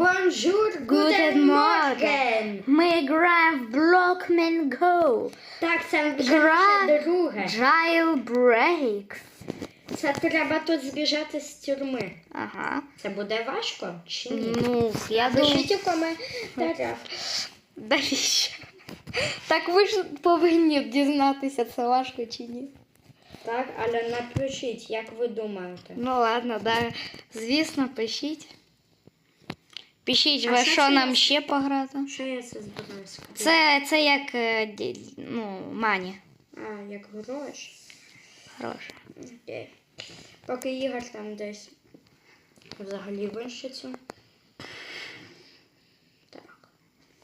Бонжур, гутен. Morgen. Ми граємо в Blockman Go. Так, це вже Гра друге. Jailbreak. Це треба тут збіжати з тюрми. Ага. Це буде важко чи ні? Ну, я думаю, Пишіть у коментарях. навіщо? Так ви ж повинні дізнатися, це важко чи ні. Так, але напишіть, як ви думаєте. Ну ладно, да. Звісно, пишіть. Пишіть, А ви що що нам я- ще пограти. Що я це збираю? Це, це як е, ну, мані. А, як гроші. Хороше. Окей. Поки Ігор там десь взагалі вищиться. Так.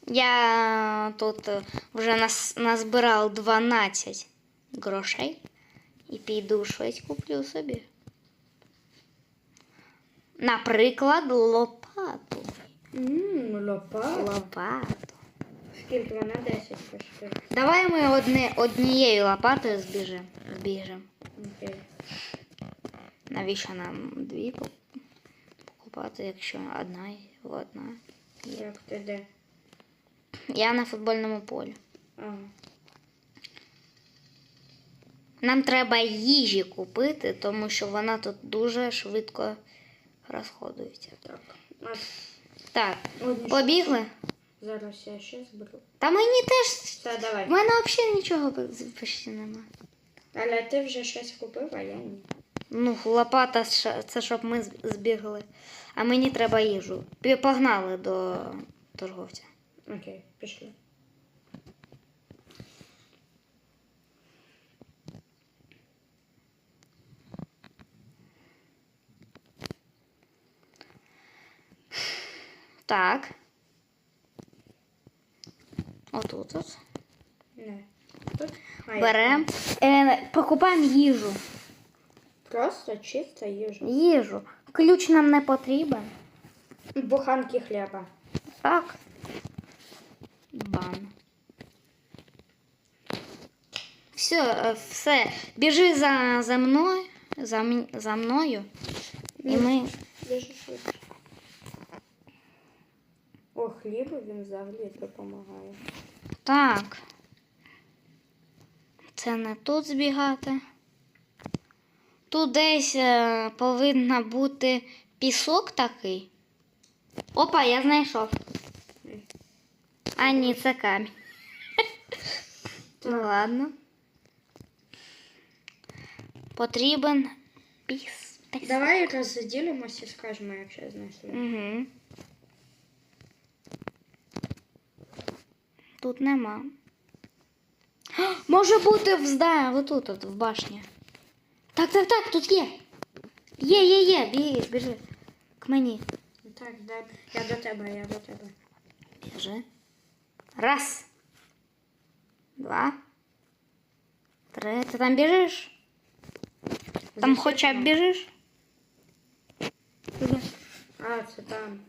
Я тут е, вже нас, назбирав 12 грошей і піду щось куплю собі. Наприклад, лопату. Ммм, лопата. Лопату. Скільки вона 10 коштує. Давай ми одне, однією лопатою збіжимо. Збіжимо. Окей. Навіщо нам дві покупати, якщо одна є одна. Як ти де? Я на футбольному полі. Ага. Нам треба їжі купити, тому що вона тут дуже швидко розходується. Так. Так, побігли? Зараз я ще зберу. Та мені теж. Все, давай. В мене взагалі нічого почти немає. Але ти вже щось купив, а я ні. Ну, лопата це щоб ми збігли. А мені треба їжу. Погнали до торговця. Окей, пішли. Так. Отут. от. Не. Тут. Беремо. Е, покупаємо їжу. Просто чиста їжа. Їжу. Ключ нам не потрібен. Буханки хліба. Так. Бан. Все, все. Біжи за, за мною. За, за мною. І ми. Дуже швидко. О, хлібу він взагалі допомагає. Так. Це не тут збігати. Тут десь е, повинна бути пісок такий. Опа, я знайшов. А ні, це камінь. Ну ладно. Потрібен піс. піс. Давай розділимося і скажемо, якщо знайшли. Угу. Тут нема. Може бути в зда... отут, от, в башні. Так, так, так, тут є. Є, є, є, біги, біжи. К мені. Так, да. я до тебе, я до тебе. Біжи. Раз. Два. Три. Ти там біжиш? Там хоча б біжиш? А, це там.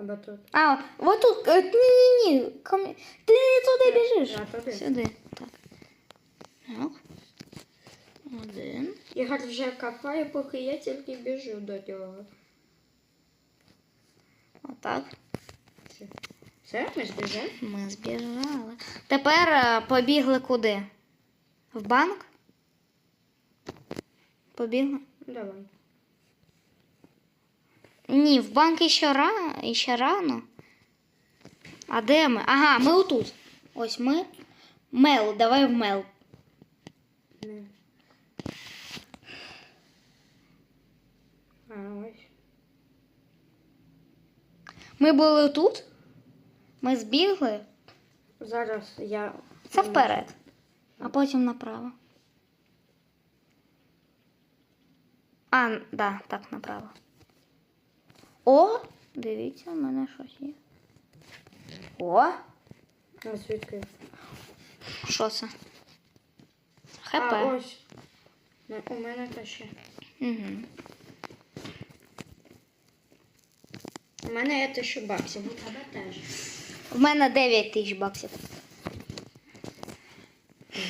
Або тут. А, вот тут. е, Ні-ні-ні. Ком- Ти не туди біжиш. Я туди. Сюди. Так. Так. Один. Ігор вже копає, поки я тільки біжу до нього. Отак. Все, Все, ми збіжимо? Ми збіжали. Тепер е, побігли куди? В банк? Побігли? Давай. Ні, в банк іще рано. Іще рано. А де ми? Ага, ми отут. Ось ми. Мел, давай в мел. А, ось. Ми були тут. Ми збігли. Зараз я. Це вперед. А потім направо. А, да, так, направо. О! Дивіться, в мене щось є. О! А, звідки? Що це? ХП. А, ось. У мене теж ще. Угу. У мене є тисячу баксів. У тебе теж. В мене 9 тисяч баксів.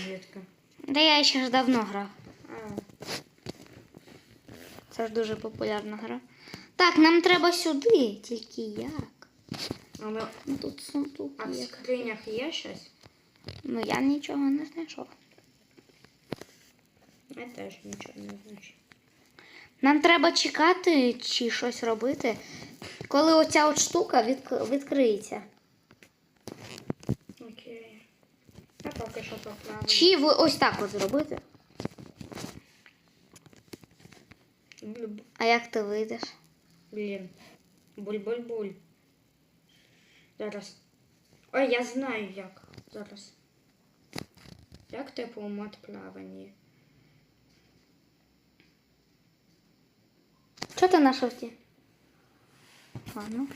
Звідки? Да я ще ж давно грав. А, Це ж дуже популярна гра. Так, нам треба сюди, тільки як? А. Ну, Тут сундук а в є. скринях є щось? Ну я нічого не знайшов. Я теж нічого не знаю. Нам треба чекати чи щось робити, коли оця от штука відк- відкриється. Окей. Я поки що поправлю. Чи ви ось так от зробити? А як ти вийдеш? Блін. Буль-буль-буль. Зараз. Ой, я знаю як. Зараз. Як типу мод плавання? Що ти на шості? Ладно.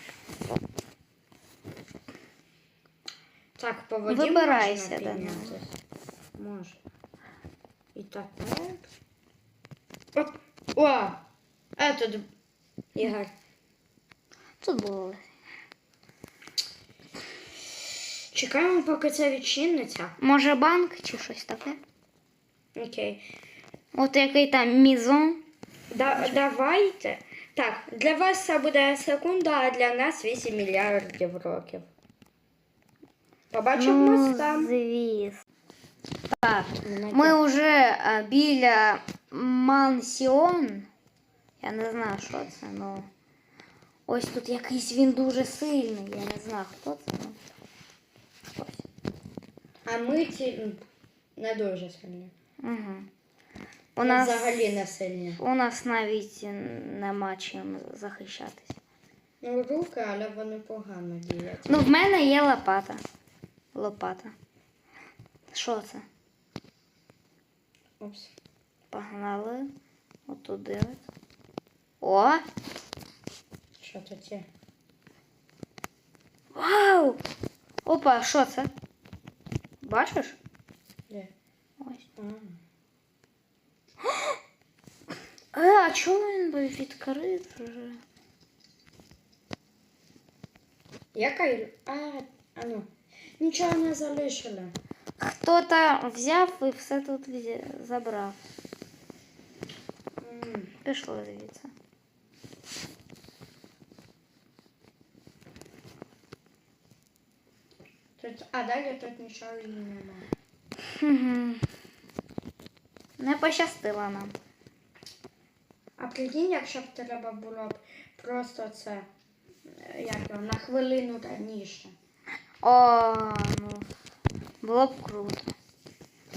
Так, по воді Вибирайся, можна піднятися? Може. І так. О! О! Этот Ігор. Тут було. Чекаємо, поки це відчиниться. Може банк чи щось таке? Окей. От який там мізон. Да, давайте. Так, для вас це буде секунда, а для нас 8 мільярдів років. Побачимо Ну, там. звісно. Так, ми вже а, біля мансіон. Я не знаю, що це, ну. Ось тут якийсь він дуже сильний. Я не знаю, хто це. Ну. Хтось. А ми ці не дуже сильні. Угу. У нас, Взагалі не сильні. у нас навіть нема чим захищатись. Ну, руки, але вони погано діють. Ну, в мене є лопата. Лопата. Що це? Опс. Погнали. Отуди. от. О! Що то ці? Вау! Опа, що це? Бачиш? Де? Ось. А. Е, а чого він би відкрив вже? Яка? й- А, а ну. Нічого не залишили. Хто-то взяв і все тут взя- забрав. М. Пішло звідси. А далі тут нічого і немає. Не пощастило нам. А прикинь, якщо б треба було б просто це е, як на хвилину раніше. О, ну, було б круто.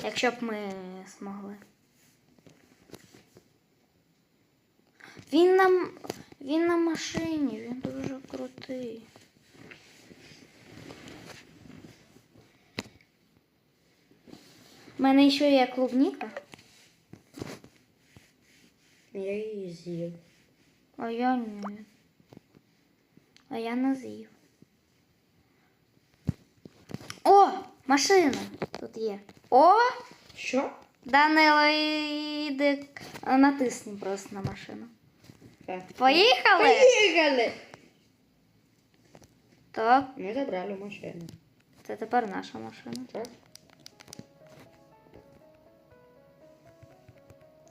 Якщо б ми змогли. Він нам. Він на машині, він дуже крутий. У мене ще є клубніка, Я її з'їв. а я ні. А я не з'їв. О! Машина! Тут є. О! Що? Данило, іди натисни просто на машину. Так. Поїхали? Поїхали! Так, Ми забрали машину. це тепер наша машина. Так?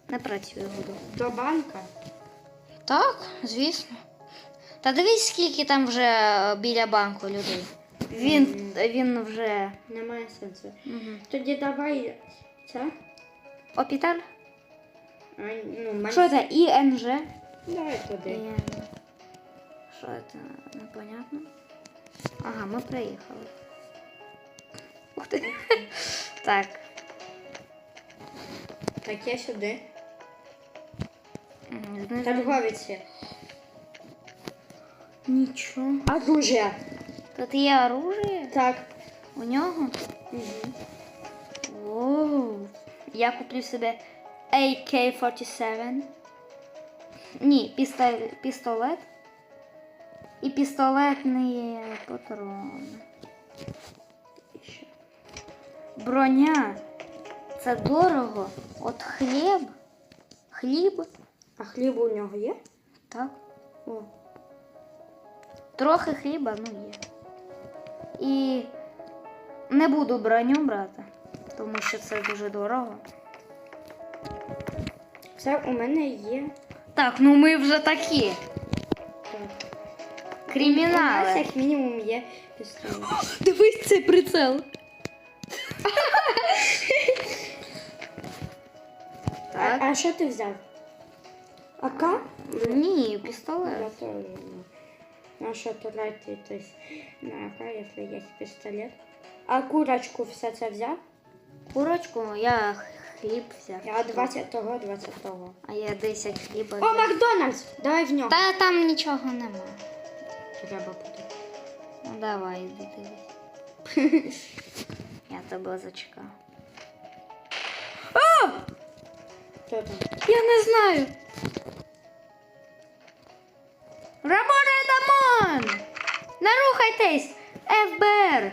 Не працює буду. До банка. Так, звісно. Та дивись, скільки там вже біля банку людей. Він, він вже. Немає сенсу. Угу. Тоді давай це. Опіталь? Ну. Що це? ІНЖ? Давай туди. ІН. Що це? Непонятно. Ага, ми приїхали. Ух ти. Так. Так, я сюди. Торговець є. Нічого. Оружие. Тут є оружие Так. у нього. Угу. Оу. Я куплю себе AK-47. Ні, пісто- пістолет. І пістолетний патрон. І. Броня. Це дорого. От хліб. Хліб. А хліб у нього є? Так. О. Трохи хліба, ну є. І не буду броню брати, тому що це дуже дорого. Це у мене є. Так, ну ми вже такі. Так. У Кримінали. нас як мінімум є пістолет. Дивись цей прицел. А, а що ти взяв? АК? Ні, Я пістолет. тоже. Ну, а что тратитесь на АК, если есть пистолет? А курочку все це взяв? Курочку я хліб взяв. Я 20-го, 20-го. А я 10 хліба О, взяв. Макдональдс! Давай в нього. Та там нічого нема. Треба буде. Ну давай, іди дивись. Я тебе зачекав. Хто там? Я не знаю. Работай домон! Не рухайтесь! ФБР!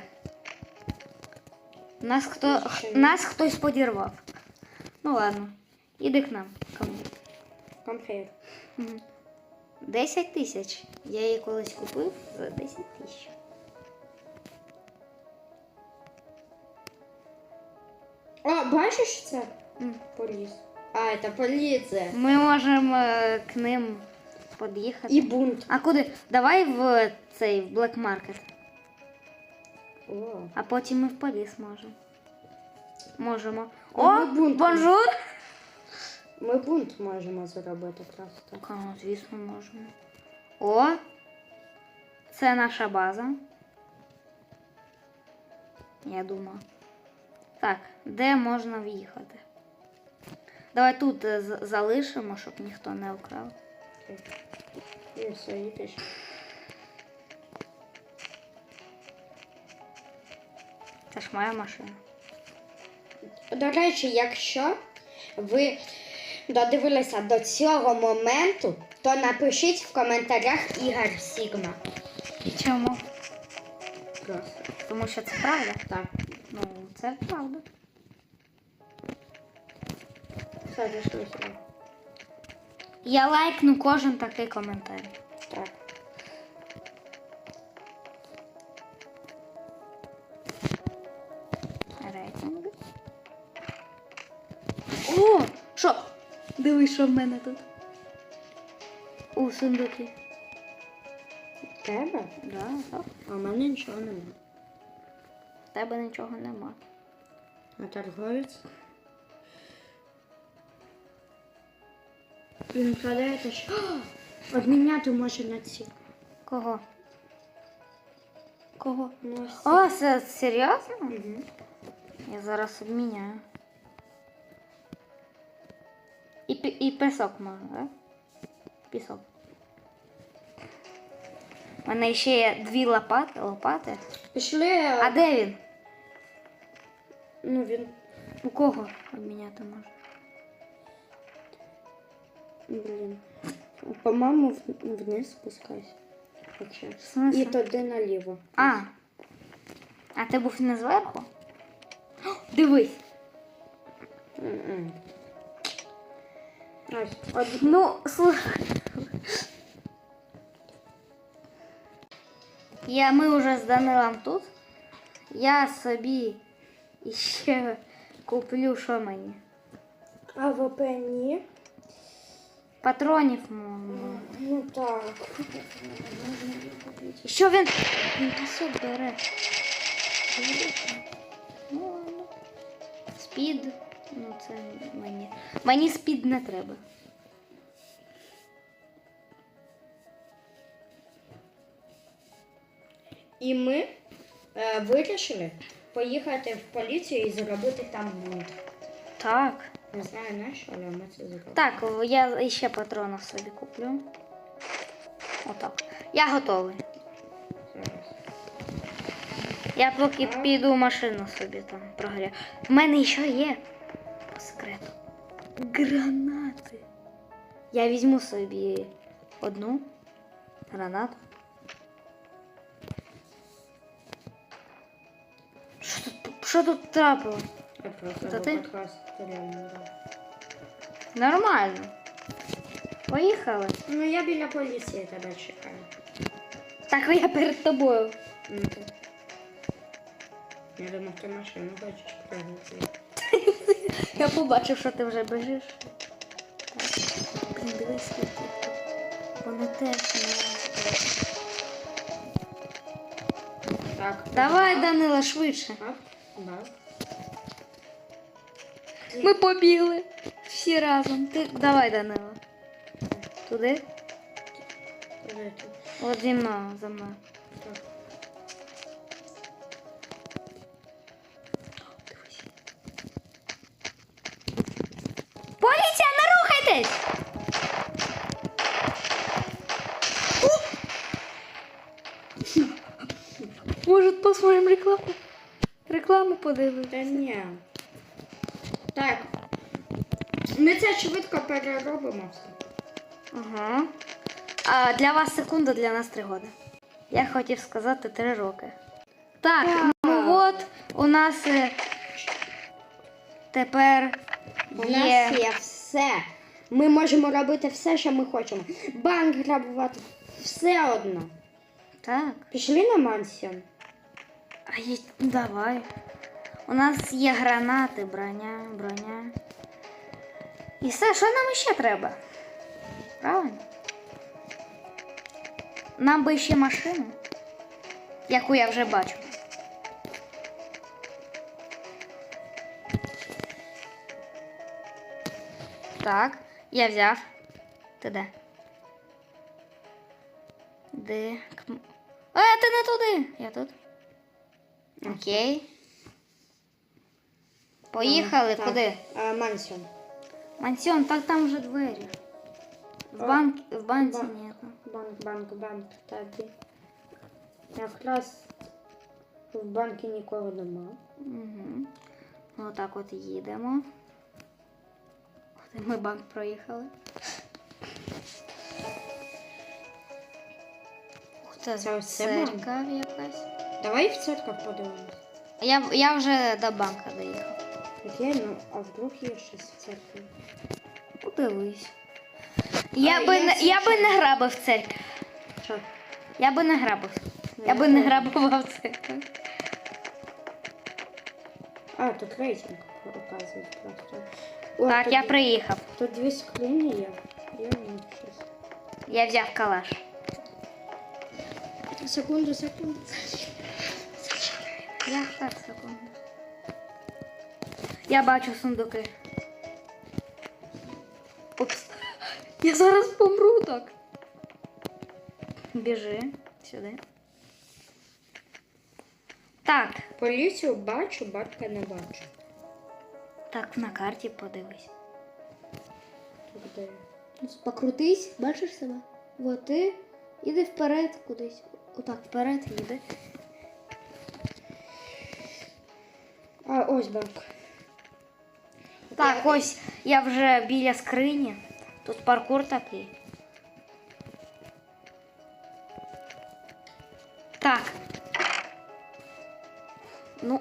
Нас хто нас хтось подірвав. Ну ладно, іди к нам. Кому? Комфейр. Мгм. 10 тисяч. Я її колись купив за 10 тисяч. О, бачиш це? Поліс. А, це поліція. Ми можемо е, к ним під'їхати. І бунт. А куди? Давай в цей в Black Market. О. А потім ми в поліс можемо. Можемо. Ну, О, ми бунт. бонжур! Ми бунт можемо зробити просто. А, звісно, можемо. О! Це наша база. Я думаю. Так, де можна в'їхати? Давай тут е, залишимо, щоб ніхто не вкрав. І все, і пішли. Це ж моя машина. До речі, якщо ви додивилися до цього моменту, то напишіть в коментарях Ігор Сігма. Чому? Просто. Тому що це правда. Так. Ну, це правда. Все, зайшли сюди. Я лайкну кожен такий коментар. Так. Рейтинги. О! Що? Дивись, що в мене тут. У сундуки. Тебе? Да, так. А в мене нічого немає. В тебе нічого нема. А торговець? Він продає те, що... О, Обміняти може на ці. Кого? Кого? Ну, ось. О, це серйозно? Я зараз обміняю. І, пі- і пісок можна, так? Пісок. У мене ще є дві лопати. лопати. Пішли. А де він? Ну, він... У кого обміняти можна? Блін. По-моєму, вниз спускайся. Вообще. І туди наліво. А. А ти був не зверху? О, Дивись. М-м. Ось, од... Ну, слухай. Я, ми вже з Данилом тут. Я собі ще куплю, що мені. А в ні? Патронів. м, Ну так. Що він? Він пісок бере. Ну. Спід. Ну, це мені. Мені спід не треба. І ми е, вирішили поїхати в поліцію і зробити там бунт. Так. Не знаю на що, але ми це зробимо. Так, я ще патронів собі куплю. Отак. Я готовий. Зараз. Я поки піду машину собі там прогрію. В мене ще є по секрету. Гранати. Я візьму собі одну гранату. Що тут, що тут трапилось? Просто Це ти? реально дав. Нормально. Поїхали. Ну я біля поліції тебе чекаю. Так я перед тобою. Ну, так. Я думав, ти машину хочеш пригати. Я побачив, що ти вже біжиш. Так. Блін, дивись, скільки. їх. Вони теж не. Так. Давай, Данила, швидше. Бак, бак. Ми побігли. Всі разом. Ти давай, Данила. Туди? От зі мною, за мною. Поліція, не рухайтесь! Може, посмотрим рекламу? Рекламу подивимось. Та ні. Так. Ми це швидко переробимо все. Ага. А для вас секунда, для нас три роки. Я хотів сказати три роки. Так, ну от у нас е, тепер У є. нас є все. Ми можемо робити все, що ми хочемо. Банк грабувати. Все одно. Так. Пішли на мансіон. А є... ну, давай. У нас є гранати, броня, броня. І все, що нам ще треба? Правильно? Нам би ще машину, яку я вже бачу. Так, я взяв. Ти де? Де? А, ти не туди. Я тут. Окей. Поїхали Так. куди? А, мансіон. Мансіон, так там вже двері. В, А, банк, в банці ба- ні. Банк, банк, банк. Тоді. Якраз в банку нікого нема. Угу. Отак от їдемо. Ми банк проїхали. Ух, Це, Це церква якась. Давай в церкву подивимось. Я, я вже до банка доїхав. Окей, ну а вдруг є щось в церкві? Подивись. Я, А, би, я не, я би слухаю. не грабив в церкві. Що? Я би не грабив. Ну, Я я би не теж. грабував церкву. А, тут рейтинг показує просто. О, Так, тут, я приїхав. Тут дві скрині є. Є щось. Я взяв калаш. Секунду, секунду. Я так секунду. Я бачу сундуки. Упс. Я зараз помру так. Біжи сюди. Так, Поліцію бачу, батька не бачу. так, на карті подивись. Покрутись, бачиш себе? Вот ти іди вперед кудись. Отак, вперед їди. А, ось банк. Так, ось я вже біля скрині. Тут паркур такий. Так. Ну,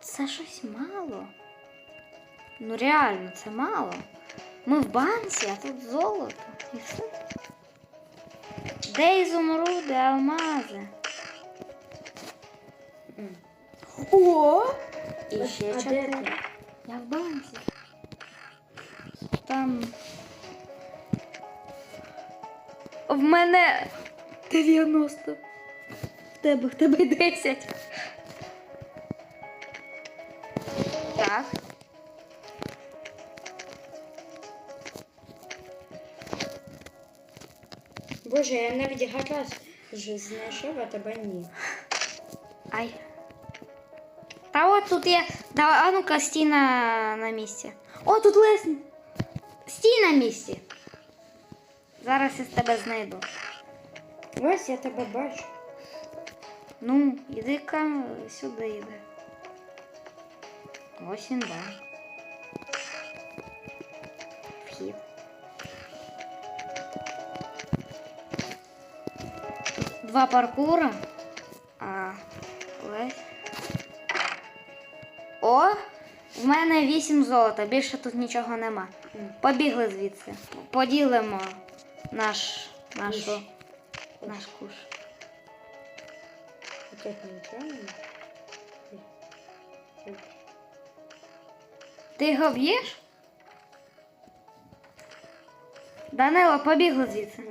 це щось мало. Ну реально, це мало. Ми в банці, а тут золото. І все. Де ізумруди, алмази? М. О! І А- ще а де чотири. Ти? Банці. Там. В мене 90. В тебе, в тебе 10. Так. Боже, я навіть гараж вже знайшов, а тебе ні. От тут є. Да, а ну-ка, стій на, на місці. О, тут лесні. Стій на місці. Зараз я з тебе знайду. Ось я тебе бачу. Ну, іди-ка сюди йди. Ось він банк. Вхід. Два паркура. О! В мене вісім золота, більше тут нічого нема. Побігли звідси. Поділимо наш, нашу, Куш. наш куш. Ти його б'єш? Данило, побігли звідси.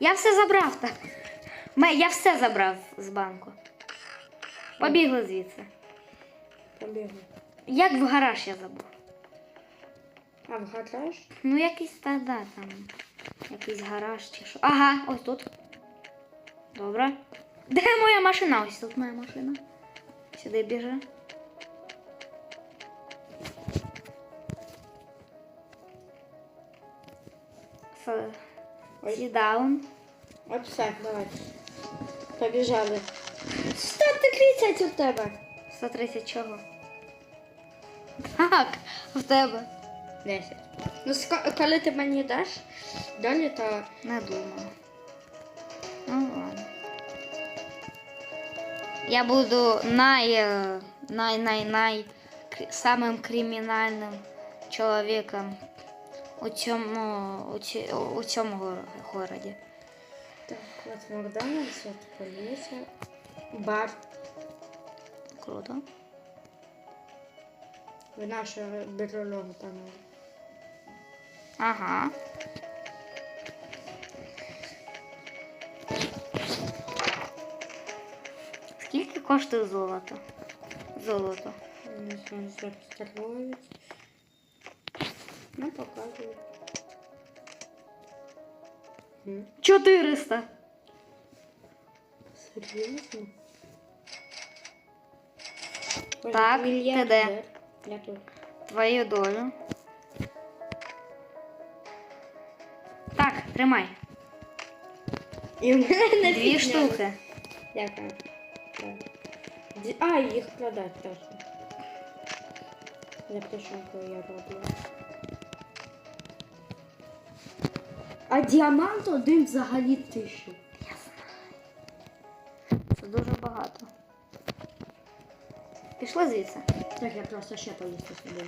Я все забрав так. Я все забрав з банку. Побігли звідси. Побігли. Як в гараж я забув. А в гараж? Ну, якийсь та да, там. Якийсь гараж чи що. Ага, ось тут. Добре. Де моя машина? Ось тут моя машина. Сюди біжи. Сідаун. От все, давай. Побіжали. 130 у тебе. 130 чого? Так, в тебе. 10. Ну, коли ти мені даш далі, то Не думаю. Ну ладно. Я буду най, е, най, най, най самим кримінальним чоловіком у цьому, у, ці- у цьому городі. так, от Макдональдс, от поліція. Бар. Круто. В нашу бюрологу там. Ага. Скільки коштує золото? Золото. Ну, показують. М, 400. Серйозно? Так, тут. Твою долю. Так, тримай. І в мене не Дві штуки. Дякую. Так. А, їх продати точно. Запишенку я роблю. А діамант один взагалі тисячу. Я знаю. Це дуже багато. Пішли звідси. Так, я просто ще поїсти собі.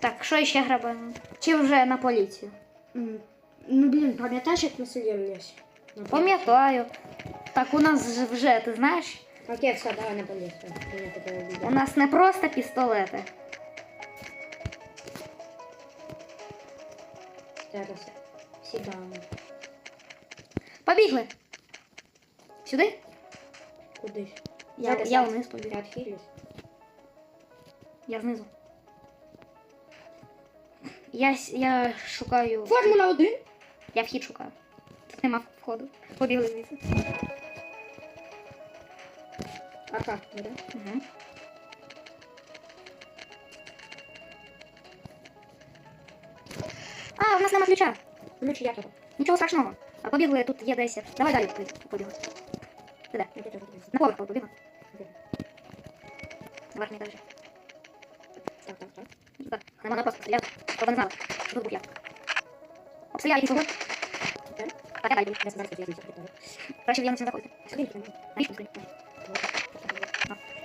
Так, що ще грабаємо? Чи вже на поліцію? М, Ну, блін, пам'ятаєш, як ми сиділи десь? Пам'ятаю. Так, у нас же вже, ти знаєш, Окей, все, давай на поліцію. У нас не просто пістолети. Зараз сідаємо. Побігли. Сюди? Кудись. Я, Зараз я- вниз побіг. Я відхилюсь. Я знизу. Я, я шукаю. Формула 1? Я вхід шукаю. Тут нема входу. Побігли звідси. А как, да? Угу. А, у нас нема ключа. Ключ я тут. Нічого страшного. А побігли тут є десь. Давай далі побігли. Тут. На поверх побігли. Верхній етажі. Так, можна просто стріляти. Щоб не знали. Тут був я. Угод. Так. Так, я далі. Я зараз я тут. Краще я не заходити. Сюди. Навіщо сюди?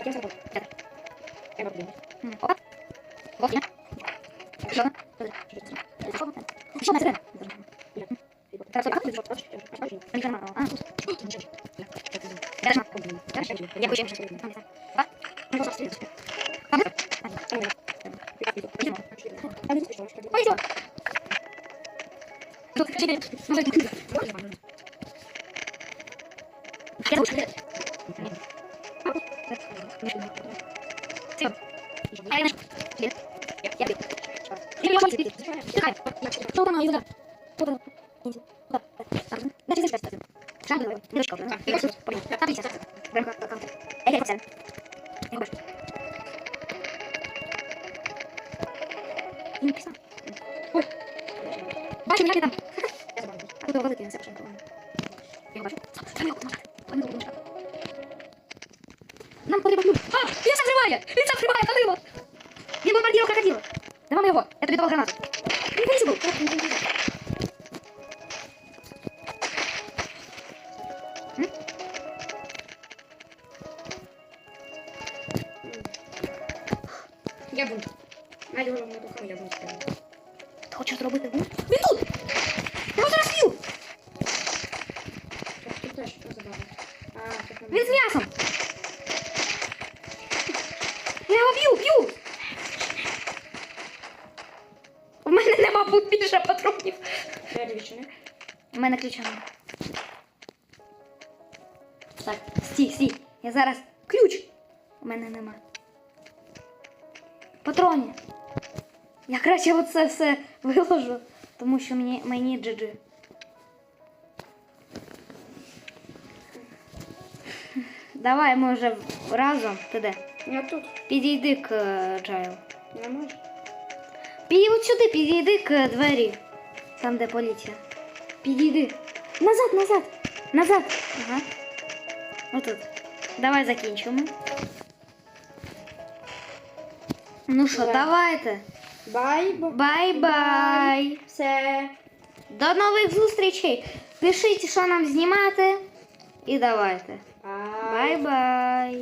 Так, я. Де? Я роблю. Я. Що вона? Що. А. А, вона? Тут великий, це вже. Я бачу. Нам потрібен ключ. А, він сам зриває! Він сам зриває, Калило! Він бомбардував крокодила. Давай його, я тобі дала гранату. Так, стій, стій. Я зараз ключ. У мене нема. Патронів. Я краще оце все виложу, тому що мені, мені GG. Давай, ми вже разом. Ти де? Я тут. Підійди к е, Джайл. Не можу. Підійди от сюди, підійди к двері. Там, де поліція. Підійди. Назад, назад. Назад. Ага. Отут. Давай закінчимо. Ну що, Давай. давайте. Бай. Бай-бай. Все. До нових зустрічей. Пишіть, що нам знімати. І давайте. Бай. Бай-бай.